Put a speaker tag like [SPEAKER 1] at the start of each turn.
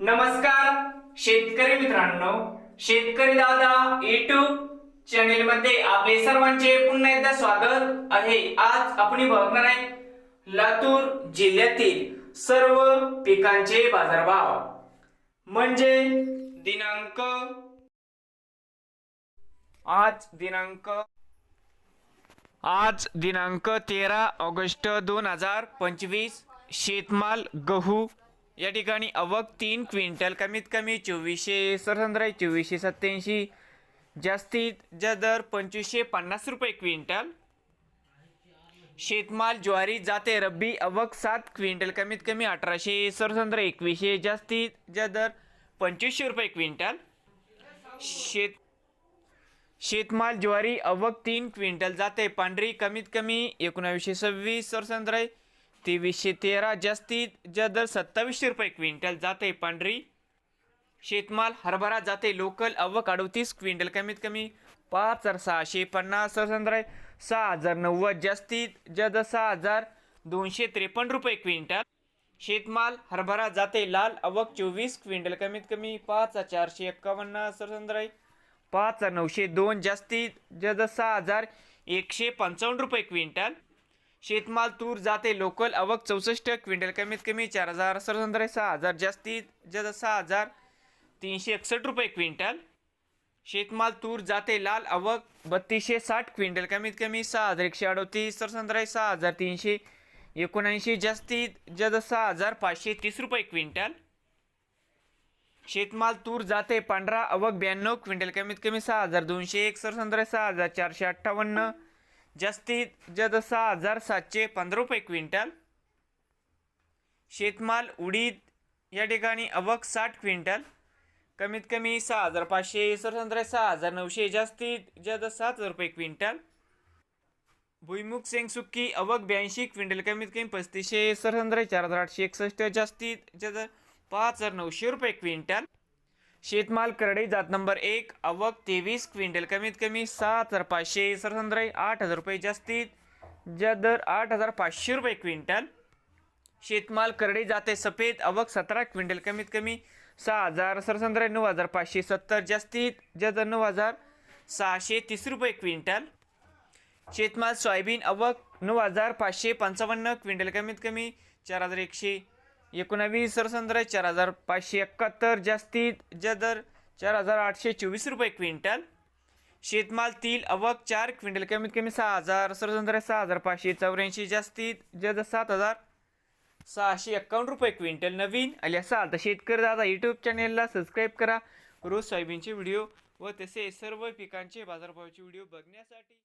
[SPEAKER 1] नमस्कार शेतकरी मित्रांनो. शेतकरी दादा युट्यूब चॅनेल मध्ये आपले सर्वांचे पुन्हा एकदा स्वागत आहे. आज आपण बघणार आहे लातूर जिल्ह्यातील सर्व पिकांचे बाजारभाव. म्हणजे दिनांक आज दिनांक आज दिनांक तेरा ऑगस्ट दोन हजार पंचवीस. शेतमाल गहू या ठिकाणी अवक तीन क्विंटल कमीत कमी चोवीसशे सरसंद्राय चोवीसशे सत्याऐंशी जास्तीत जा दर पंचवीसशे पन्नास रुपये क्विंटल. शेतमाल ज्वारी जाते रब्बी अवक सात क्विंटल कमीत कमी अठराशे सरसंद्र एकवीसशे. जास्तीत जा दर पंचवीसशे रुपये क्विंटल. शेत शेतमाल ज्वारी अवक तीन क्विंटल जाते पांढरी कमीत कमी एकोणावीसशे सव्वीस सरसंद्राय तेवीसशे तेरा जास्तीत जा दर सत्तावीसशे रुपये क्विंटल जाते पांढरी. शेतमाल हरभरा जाते लोकल अवक अडतीस क्विंटल कमीत कमी पाच हजार सहाशे पन्नास. सरसंद्राई सहा हजार नव्वद जास्तीत जद सहा हजार दोनशे त्रेपन्न रुपये क्विंटल. शेतमाल हरभरा जाते लाल अवक चोवीस क्विंटल कमीत कमी पाच हजार चारशे एक्कावन्न. सरसंद्राई पाच हजार नऊशे दोन जास्तीत जद सहा हजार एकशे पंचावन्न रुपये क्विंटल. शेतमाल तूर जाते लोकल अवक चौसष्ट क्विंटल कमीत कमी चार हजार सरसंद्रे सहा हजार जास्तीत जद सहा हजार तीनशे एकसष्ट रुपये क्विंटल. शेतमाल तूर जाते लाल अवक बत्तीसशे साठ क्विंटल कमीत कमी सहा हजार एकशे अडतीस सरसंद्राई सहा हजार तीनशे एकोणऐंशी जास्तीत जद सहा हजार पाचशे तीस रुपये क्विंटल. शेतमाल तूर जाते पांढरा अवक ब्याण्णव क्विंटल कमीत कमी सहा हजार दोनशे एक सरसंद्र सहा हजार चारशे अठ्ठावन्न. जास्तीत जद सहा हजार सातशे पंधरा रुपये क्विंटल. शेतमाल उडीद या ठिकाणी अवक साठ क्विंटल. कमीत कमी सहा हजार पाचशे सरसंद्र सहा हजार नऊशे जास्तीत जद सात हजार रुपये क्विंटल. भुईमुख सेंगसुक्की अवक ब्याऐंशी क्विंटल कमीत कमी पस्तीसशे सरसंद्र चार हजार आठशे एकसष्ट जास्तीत जद पाच हजार नऊशे रुपये क्विंटल. शेतमाल करडई जात नंबर एक अवक तेवीस क्विंटल कमीत कमी सात हजार पाचशे सरसंद्राई आठ हजार रुपये जास्तीत ज्या दर आठ हजार पाचशे रुपये क्विंटल. शेतमाल करडई जाते सफेद अवक सतरा क्विंटल कमीत कमी सहा हजार सरसंद्राई नऊ हजार पाचशे सत्तर जास्तीत ज्या दर नऊ हजार सहाशे तीस रुपये क्विंटल. शेतमाल सोयाबीन अवक नऊ हजार पाचशे पंचावन्न क्विंटल कमीत कमी चार हजार एकशे एकोणावीस सरसंद्र चार हजार पाचशे एकाहत्तर जास्तीत ज्या दर चार हजार आठशे चोवीस रुपये क्विंटल. शेतमाल तील अवक चार क्विंटल कमीत कमी सहा हजार सरसंद्र सहा हजार पाचशे चौऱ्याऐंशी जास्तीत जद सात हजार सहाशे एक्कावन्न रुपये क्विंटल. नवीन आले असाल आता शेतकरी दादा यूट्यूब चॅनेलला सबस्क्राईब करा. रोज सोयाबीनचे व्हिडिओ व तसे सर्व पिकांचे बाजारभावाचे व्हिडिओ बघण्यासाठी